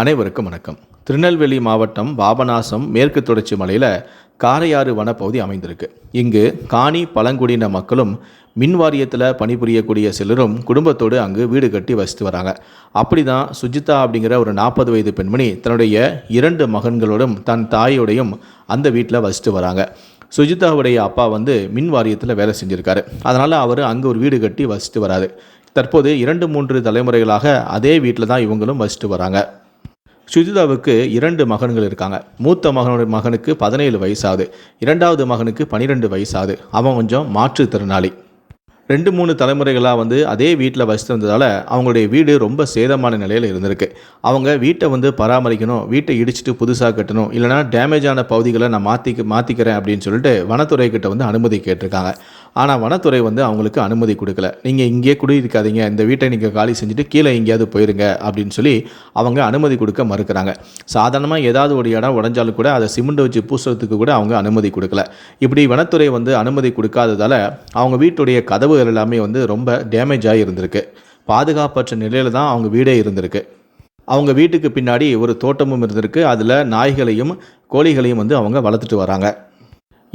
அனைவருக்கும் வணக்கம். திருநெல்வேலி மாவட்டம் பாபநாசம் மேற்கு தொடர்ச்சி மலையில் காரையாறு வனப்பகுதி அமைந்திருக்கு. இங்கு காணி பழங்குடியின மக்களும் மின் வாரியத்தில் பணிபுரியக்கூடிய சிலரும் குடும்பத்தோடு அங்கு வீடு கட்டி வசித்து வராங்க. அப்படி தான் சுஜிதா அப்படிங்கிற ஒரு நாற்பது வயது பெண்மணி தன்னுடைய இரண்டு மகன்களோடும் தன் தாயோடையும் அந்த வீட்டில் வசித்து வராங்க. சுஜிதாவுடைய அப்பா வந்து மின் வாரியத்தில் வேலை செஞ்சுருக்காரு. அதனால் அவர் அங்கே ஒரு வீடு கட்டி வசித்து வராரு. தற்போது இரண்டு மூன்று தலைமுறைகளாக அதே வீட்டில் தான் இவங்களும் வசித்து வராங்க. சுஜிதாவுக்கு இரண்டு மகன்கள் இருக்காங்க. மூத்த மகனோட மகனுக்கு பதினேழு வயசாகுது. இரண்டாவது மகனுக்கு பன்னிரெண்டு வயசாகுது. அவன் கொஞ்சம் மாற்றுத்திறனாளி. ரெண்டு மூணு தலைமுறைகளாக வந்து அதே வீட்டில் வசித்து வந்ததால் அவங்களுடைய வீடு ரொம்ப சேதமான நிலையில் இருந்திருக்கு. அவங்க வீட்டை வந்து பராமரிக்கணும் வீட்டை இடிச்சிட்டு புதுசாக கட்டணும் இல்லைனா டேமேஜான பகுதிகளை நான் மாற்றிக்க மாற்றிக்கிறேன் அப்படின்னு சொல்லிட்டு வனத்துறை கிட்ட வந்து அனுமதி கேட்டிருக்காங்க. ஆனால் வனத்துறை வந்து அவங்களுக்கு அனுமதி கொடுக்கல. நீங்கள் இங்கேயே குடியிருக்காதீங்க. இந்த வீட்டை நீங்கள் காலி செஞ்சுட்டு கீழே எங்கேயாவது போயிருங்க அப்படின்னு சொல்லி அவங்க அனுமதி கொடுக்க மறுக்கிறாங்க. சாதாரணமாக ஏதாவது ஒரு இடம் உடஞ்சாலும் கூட அதை சிமெண்ட் வச்சு பூசுறதுக்கு கூட அவங்க அனுமதி கொடுக்கல. இப்படி வனத்துறை வந்து அனுமதி கொடுக்காததால் அவங்க வீட்டுடைய கதவுகள் எல்லாமே வந்து ரொம்ப டேமேஜ் ஆகி இருந்திருக்கு. பாதுகாப்பற்ற நிலையில் தான் அவங்க வீடே இருந்திருக்கு. அவங்க வீட்டுக்கு பின்னாடி ஒரு தோட்டமும் இருந்திருக்கு. அதில் நாய்களையும் கோழிகளையும் வந்து அவங்க வளர்த்துட்டு வராங்க.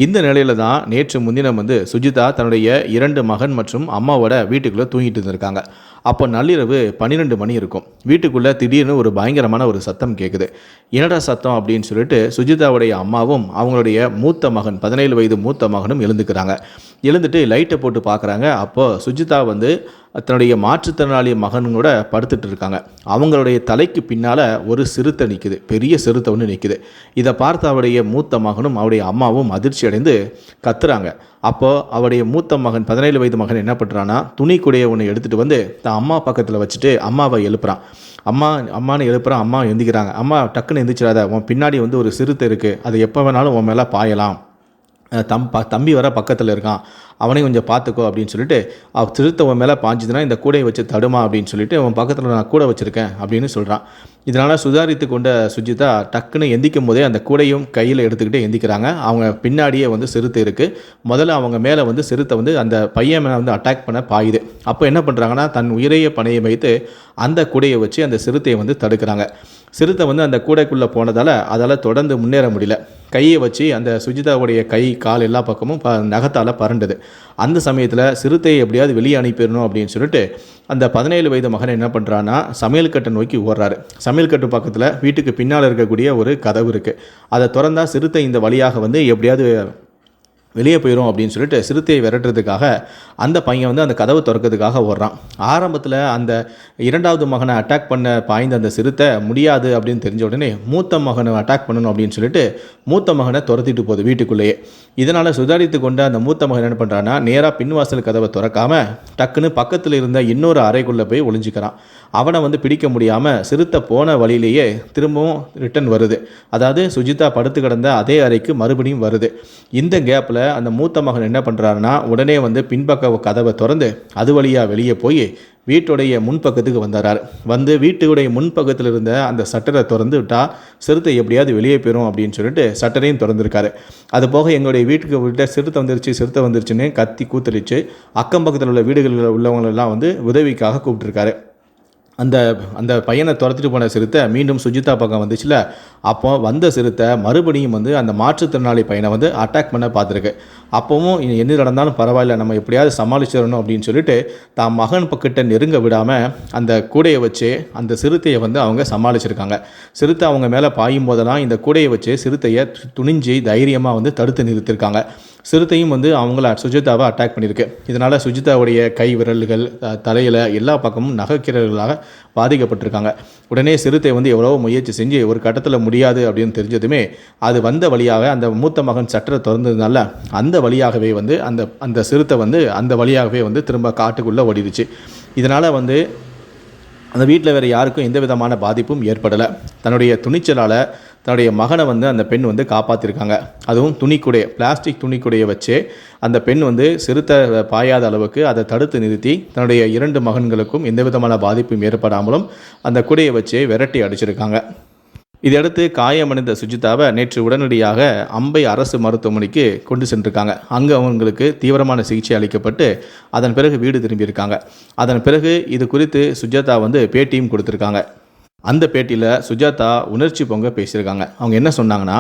இந்த நிலையில தான் நேற்று முன்தினம் வந்து சுஜிதா தன்னுடைய இரண்டு மகன் மற்றும் அம்மாவோட வீட்டுக்குள்ளே தூங்கிட்டு இருந்திருக்காங்க. அப்போ நள்ளிரவு பன்னிரெண்டு மணி இருக்கும். வீட்டுக்குள்ளே திடீர்னு ஒரு பயங்கரமான ஒரு சத்தம் கேட்குது என்னடா சத்தம் அப்படின்னு சொல்லிட்டு சுஜிதாவுடைய அம்மாவும் அவங்களுடைய மூத்த மகன் பதினேழு வயது மூத்த மகனும் எழுந்துக்கிறாங்க. எழுந்துட்டு லைட்டை போட்டு பார்க்குறாங்க அப்போது சுஜிதா வந்து தன்னுடைய மாற்றுத்திறனாளி மகனோட படுத்துட்டு இருக்காங்க. அவங்களுடைய தலைக்கு பின்னால் ஒரு சிறுத்தை நிற்குது பெரிய சிறுத்தை ஒன்று நிற்குது இதை பார்த்து அவருடைய மூத்த மகனும் அவருடைய அம்மாவும் அதிர்ச்சி அடைந்து கத்துறாங்க. அப்போது அவருடைய மூத்த மகன் பதினேழு வயது மகன் என்ன பண்ணுறான்னா துணி கூடைய ஒன்று எடுத்துகிட்டு வந்து தான் அம்மா பக்கத்தில் வச்சுட்டு அம்மாவை எழுப்புறான். அம்மா அம்மானு எழுப்புறான் அம்மா எந்திக்கிறாங்க. அம்மா டக்குன்னு எந்திரிச்சிடாத உன் பின்னாடி வந்து ஒரு சிறுத்தை இருக்குது அது எப்போ வேணாலும் உன் மேலே பாயலாம். தம் ப தம்பி வர பக்கத்தில் இருக்கான். அவனையும் கொஞ்சம் பார்த்துக்கோ அப்படின்னு சொல்லிட்டு அவன் திருத்த மேலே பாஞ்சுதுன்னா இந்த கூடையை வச்சு தடுமா அப்படின்னு சொல்லிட்டு அவன் பக்கத்தில் நான் கூட வச்சுருக்கேன் அப்படின்னு சொல்கிறான் இதனால் சுதாரித்து கொண்ட சுஜிதா டக்குன்னு எந்திக்கும் போதே அந்த கூடையும் கையில் எடுத்துக்கிட்டு எந்திக்கிறாங்க. அவங்க பின்னாடியே வந்து சிறுத்தை இருக்குது முதல்ல அவங்க மேலே வந்து சிறுத்தை வந்து அந்த பையன் மேலே வந்து அட்டாக் பண்ண பாயுது. அப்போ என்ன பண்ணுறாங்கன்னா தன் உயிரைய பணையை வைத்து அந்த கூடையை வச்சு அந்த சிறுத்தையை வந்து தடுக்கிறாங்க. சிறுத்தை வந்து அந்த கூடைக்குள்ளே போனதால் அதால் தொடர்ந்து முன்னேற முடியல. கையை வச்சு அந்த சுஜிதாவுடைய கை கால் எல்லா பக்கமும் ப நகத்தால் பரண்டுது அந்த சமயத்தில் சிறுத்தையை எப்படியாவது வெளியே அனுப்பிடணும் அப்படின்னு சொல்லிட்டு அந்த பதினேழு வயது மகன் என்ன பண்ணுறான்னா சமையல் கட்டை நோக்கி ஓடுறாரு. சமையல் கட்டு பக்கத்தில் வீட்டுக்கு பின்னால் இருக்கக்கூடிய ஒரு கதவு இருக்குது அதை திறந்தால் சிறுத்தை இந்த வழியாக வந்து எப்படியாவது வெளியே போயிடும் அப்படின்னு சொல்லிட்டு சிறுத்தையை விரட்டுறதுக்காக அந்த பையன் வந்து அந்த கதவை திறக்கிறதுக்காக ஓடுறான். ஆரம்பத்தில் அந்த இரண்டாவது மகனை அட்டாக் பண்ண பாய்ந்த அந்த சிறுத்தை முடியாது அப்படின்னு தெரிஞ்ச உடனே மூத்த மகனை அட்டாக் பண்ணணும் அப்படின்னு சொல்லிட்டு மூத்த மகனை துரத்திட்டு போகுது வீட்டுக்குள்ளேயே. இதனால் சுதாரித்து கொண்ட அந்த மூத்த மகன் என்ன பண்ணுறான்னா நேராக பின்வாசல் கதவை திறக்காமல் டக்குன்னு பக்கத்தில் இருந்த இன்னொரு அறைக்குள்ளே போய் ஒளிஞ்சிக்கிறான். அவனை வந்து பிடிக்க முடியாமல் சிறுத்தை போன வழியிலேயே திரும்பவும் ரிட்டன் வருது. அதாவது சுஜிதா படுத்து கிடந்த அதே அறைக்கு மறுபடியும் வருது. இந்த கேப்பில் அந்த மூத்த மகன் என்ன பண்ணுறாருன்னா உடனே வந்து பின்பக்க கதவை திறந்து அது வழியாக வெளியே போய் வீட்டுடைய முன்பக்கத்துக்கு வந்தார் வந்து வீட்டுடைய முன்பக்கத்தில் இருந்த அந்த சட்டரை திறந்து விட்டால் சிறுத்தை எப்படியாவது வெளியே போயிடும் அப்படின்னு சொல்லிட்டு சட்டரையும் திறந்துருக்காரு. அது போக எங்களுடைய வீட்டுக்கு விட்ட சிறுத்தை வந்துருச்சு சிறுத்தை வந்துருச்சுன்னு கத்தி கூத்தடிச்சு அக்கம் பக்கத்தில் உள்ள வீடுகளில் உள்ளவங்களெல்லாம் வந்து உதவிக்காக கூப்பிட்டுருக்காரு. அந்த அந்த பையனை துரத்துட்டு போன சிறுத்தை மீண்டும் சுஜிதா பக்கம் வந்துச்சுல அப்போ வந்த சிறுத்தை மறுபடியும் வந்து அந்த மாற்றுத்திறனாளி பையனை வந்து அட்டாக் பண்ண பார்த்துருக்கு. அப்போவும் என்ன நடந்தாலும் பரவாயில்ல நம்ம எப்படியாவது சமாளிச்சிடணும் அப்படின்னு சொல்லிட்டு தான் மகன் பக்கிட்ட நெருங்க விடாமல் அந்த கூடையை வச்சு அந்த சிறுத்தையை வந்து அவங்க சமாளிச்சிருக்காங்க. சிறுத்தை அவங்க மேலே பாயும் போதெல்லாம் இந்த கூடையை வச்சு சிறுத்தையை துணிஞ்சு தைரியமாக வந்து தடுத்து நிறுத்திருக்காங்க. சிறுத்தையும் வந்து அவங்கள சுஜிதாவை அட்டாக் பண்ணியிருக்கு. இதனால் சுஜிதாவுடைய கை விரல்கள் தலையில் எல்லா பக்கமும் நகைக்கீரல்களாக பாதிக்கப்பட்டிருக்காங்க. உடனே சிறுத்தை வந்து எவ்வளவோ முயற்சி செஞ்சு ஒரு கட்டத்தில் முடியாது அப்படின்னு தெரிஞ்சதுமே அது வந்த வழியாக அந்த மூத்த மகன் சட்டரை திறந்ததுனால அந்த வழியாகவே வந்து அந்த அந்த சிறுத்தை வந்து அந்த வழியாகவே வந்து திரும்ப காட்டுக்குள்ளே ஓடிடுச்சு. இதனால் வந்து அந்த வீட்டில் வேறு யாருக்கும் எந்த விதமான பாதிப்பும் ஏற்படலை. தன்னுடைய துணிச்சலால் தன்னுடைய மகனை வந்து அந்த பெண் வந்து காப்பாற்றிருக்காங்க அதுவும் துணிக்குடைய பிளாஸ்டிக் துணிக்குடைய வச்சு அந்த பெண் வந்து சிறுத்தை பாயாத அளவுக்கு அதை தடுத்து நிறுத்தி தன்னுடைய இரண்டு மகன்களுக்கும் எந்த விதமான பாதிப்பும் ஏற்படாமலும் அந்த குடையை வச்சு விரட்டி அடிச்சிருக்காங்க. இதையடுத்து காயமடைந்த சுஜிதாவை நேற்று உடனடியாக அம்பை அரசு மருத்துவமனைக்கு கொண்டு சென்றிருக்காங்க. அங்கே அவங்களுக்கு தீவிரமான சிகிச்சை அளிக்கப்பட்டு அதன் பிறகு வீடு திரும்பியிருக்காங்க. அதன் பிறகு இது குறித்து சுஜாதா வந்து பேட்டியும் கொடுத்துருக்காங்க. அந்த பேட்டியில் சுஜாதா உணர்ச்சி பொங்க பேசியிருக்காங்க. அவங்க என்ன சொன்னாங்கன்னா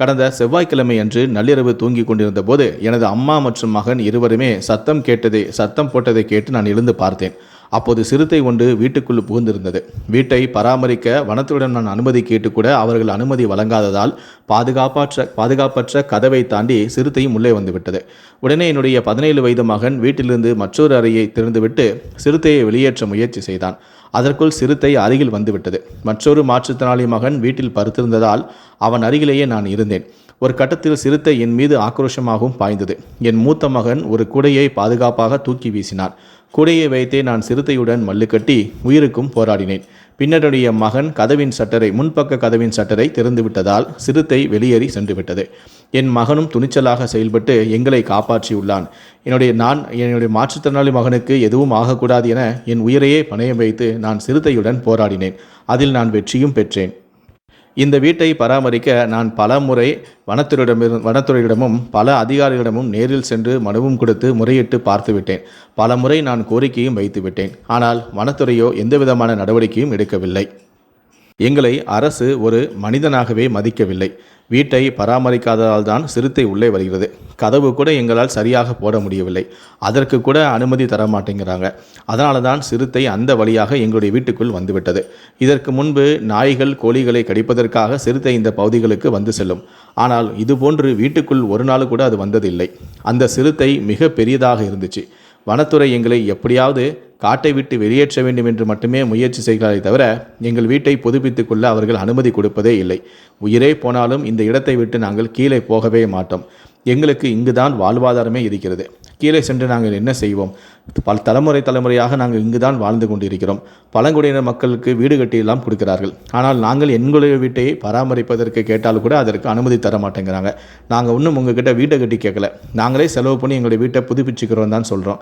கடந்த செவ்வாய்க்கிழமை அன்று நள்ளிரவு தூங்கி கொண்டிருந்த போது எனது அம்மா மற்றும் மகன் இருவருமே சத்தம் கேட்டதை சத்தம் போட்டதை கேட்டு நான் எழுந்து பார்த்தேன். அப்போது சிறுத்தை ஒன்று வீட்டுக்குள் புகுந்திருந்தது. வீட்டை பராமரிக்க வனத்துடன் நான் அனுமதி கேட்டு கூட அவர்கள் அனுமதி வழங்காததால் பாதுகாப்பற்ற பாதுகாப்பற்ற கதவை தாண்டி சிறுத்தையும் உள்ளே வந்துவிட்டது உடனே என்னுடைய பதினேழு வயது மகன் வீட்டிலிருந்து மற்றொரு அறையை திறந்துவிட்டு சிறுத்தையை வெளியேற்ற முயற்சி செய்தான். அதற்குள் சிறுத்தை அருகில் வந்துவிட்டது. மற்றொரு மாற்றுத்திறனாளி மகன் வீட்டில் பருத்திருந்ததால் அவன் அருகிலேயே நான் இருந்தேன். ஒரு கட்டத்தில் சிறுத்தை என் மீது ஆக்ரோஷமாகவும் பாய்ந்தது. என் மூத்த மகன் ஒரு குடையை பாதுகாப்பாக தூக்கி வீசினான் குடையை வைத்தே நான் சிறுத்தையுடன் மல்லு கட்டி உயிருக்கும் போராடினேன். பின்னருடைய மகன் கதவின் சட்டரை முன்பக்க கதவின் சட்டரை திறந்துவிட்டதால் சிறுத்தை வெளியேறி சென்று விட்டது என் மகனும் துணிச்சலாக செயல்பட்டு எங்களை காப்பாற்றியுள்ளான். என்னுடைய நான் என்னுடைய மாற்றுத்திறனாளி மகனுக்கு எதுவும் ஆகக்கூடாது என என் உயிரையே பணயம் வைத்து நான் சிறுத்தையுடன் போராடினேன். அதில் நான் வெற்றியும் பெற்றேன். இந்த வீட்டை பராமரிக்க நான் பல முறை வனத்துறையிடமிரு வனத்துறையிடமும் பல அதிகாரிகளிடமும் நேரில் சென்று மனுவும் கொடுத்து முறையிட்டு பார்த்துவிட்டேன். பல முறை நான் கோரிக்கையும் வைத்துவிட்டேன். ஆனால் வனத்துறையோ எந்தவிதமான நடவடிக்கையும் எடுக்கவில்லை. எங்களை அரசு ஒரு மனிதனாகவே மதிக்கவில்லை. வீட்டை பராமரிக்காததால் தான் சிறுத்தை உள்ளே வருகிறது. கதவு கூட எங்களால் சரியாக போட முடியவில்லை. அதற்கு கூட அனுமதி தர மாட்டேங்கிறாங்க அதனால தான் சிறுத்தை அந்த வழியாக எங்களுடைய வீட்டுக்குள் வந்துவிட்டது. இதற்கு முன்பு நாய்கள் கோழிகளை கடிப்பதற்காக சிறுத்தை இந்த பகுதிகளுக்கு வந்து செல்லும். ஆனால் இதுபோன்று வீட்டுக்குள் ஒரு நாள் கூட அது வந்ததில்லை. அந்த சிறுத்தை மிக பெரியதாக இருந்துச்சு. வனத்துறை எங்களை எப்படியாவது காட்டை விட்டு வெளியேற்ற வேண்டும் என்று மட்டுமே முயற்சி செய்கிறாரே தவிர எங்கள் வீட்டை புதுப்பித்துக் கொள்ள அவர்கள் அனுமதி கொடுப்பதே இல்லை. உயிரே போனாலும் இந்த இடத்தை விட்டு நாங்கள் கீழே போகவே மாட்டோம். எங்களுக்கு இங்குதான் வாழ்வாதாரமே இருக்கிறது. கீழே சென்று நாங்கள் என்ன செய்வோம்? பல தலைமுறை தலைமுறையாக நாங்கள் இங்கு தான் வாழ்ந்து கொண்டிருக்கிறோம். பழங்குடியினர் மக்களுக்கு வீடு கட்டியெல்லாம் கொடுக்கிறார்கள். ஆனால் நாங்கள் எங்களுடைய வீட்டை பராமரிப்பதற்கு கேட்டால் கூட அதற்கு அனுமதி தர மாட்டேங்கிறாங்க. நாங்கள் ஒன்றும் உங்ககிட்ட வீட்டை கட்டி கேட்கல. நாங்களே செலவு பண்ணி எங்களுடைய வீட்டை புதுப்பிச்சுக்கிறோம் தான் சொல்கிறோம்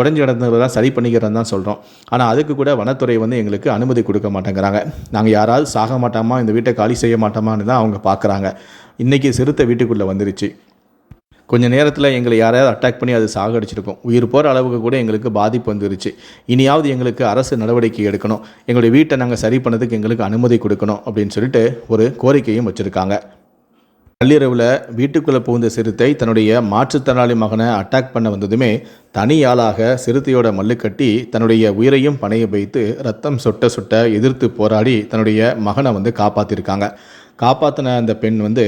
உடஞ்சி இடத்துலாம் சரி பண்ணிக்கிறோம் தான் சொல்கிறோம் ஆனால் அதுக்கு கூட வனத்துறை வந்து எங்களுக்கு அனுமதி கொடுக்க மாட்டேங்கிறாங்க. நாங்கள் யாராவது சாக மாட்டோமா? இந்த வீட்டை காலி செய்ய மாட்டோமான்னு தான் அவங்க பார்க்குறாங்க. இன்றைக்கி சிறுத்தை வீட்டுக்குள்ளே வந்துருச்சு. கொஞ்சம் நேரத்தில் எங்களை யாரையாவது அட்டாக் பண்ணி அது சாகடிச்சிருக்கும். உயிர் போகிற அளவுக்கு கூட எங்களுக்கு பாதிப்பு வந்துருச்சு. இனியாவது எங்களுக்கு அரசு நடவடிக்கை எடுக்கணும். எங்களுடைய வீட்டை நாங்கள் சரி பண்ணதுக்கு எங்களுக்கு அனுமதி கொடுக்கணும் அப்படின்னு சொல்லிட்டு ஒரு கோரிக்கையும் வச்சுருக்காங்க. நள்ளிரவில் வீட்டுக்குள்ளே புகுந்த சிறுத்தை தன்னுடைய மாற்றுத்திறனாளி மகனை அட்டாக் பண்ண வந்ததுமே தனியாளாக சிறுத்தையோட மல்லு கட்டி தன்னுடைய உயிரையும் பணைய வைத்து ரத்தம் சொட்ட சொட்ட எதிர்த்து போராடி தன்னுடைய மகனை வந்து காப்பாற்றிருக்காங்க காப்பாற்றின அந்த பெண் வந்து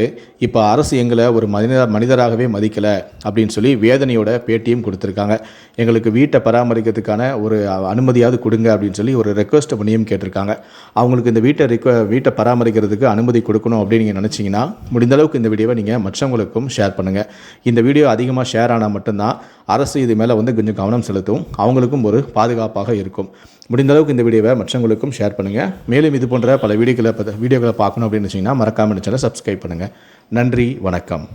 இப்போ அரசு எங்களை ஒரு மனித மனிதராகவே மதிக்கலை அப்படின்னு சொல்லி வேதனையோட பேட்டியும் கொடுத்துருக்காங்க. எங்களுக்கு வீட்டை பராமரிக்கிறதுக்கான ஒரு அனுமதியாவது கொடுங்க அப்படின்னு சொல்லி ஒரு ரெக்வஸ்ட் பண்ணியும் கேட்டிருக்காங்க. அவங்களுக்கு இந்த வீட்டை ரிக்வ வீட்டை பராமரிக்கிறதுக்கு அனுமதி கொடுக்கணும் அப்படின்னு நீங்கள் நினச்சிங்கன்னா முடிந்தளவுக்கு இந்த வீடியோவை நீங்கள் மற்றவங்களுக்கும் ஷேர் பண்ணுங்கள் இந்த வீடியோ அதிகமாக ஷேர் ஆனால் மட்டும்தான் அரசு இது மேலே வந்து கொஞ்சம் கவனம் செலுத்தும். அவங்களுக்கும் ஒரு பாதுகாப்பாக இருக்கும். முடிந்த அளவுக்கு இந்த வீடியோவை மற்றவங்களுக்கும் ஷேர் பண்ணுங்கள் மேலும் இது போன்ற பல வீடியோக்களை வீடியோக்களை பார்க்கணும் அப்படின்னு வச்சிங்கன்னா மறக்காமல் சேனல் சப்ஸ்கிரைப் பண்ணுங்கள் நன்றி வணக்கம்.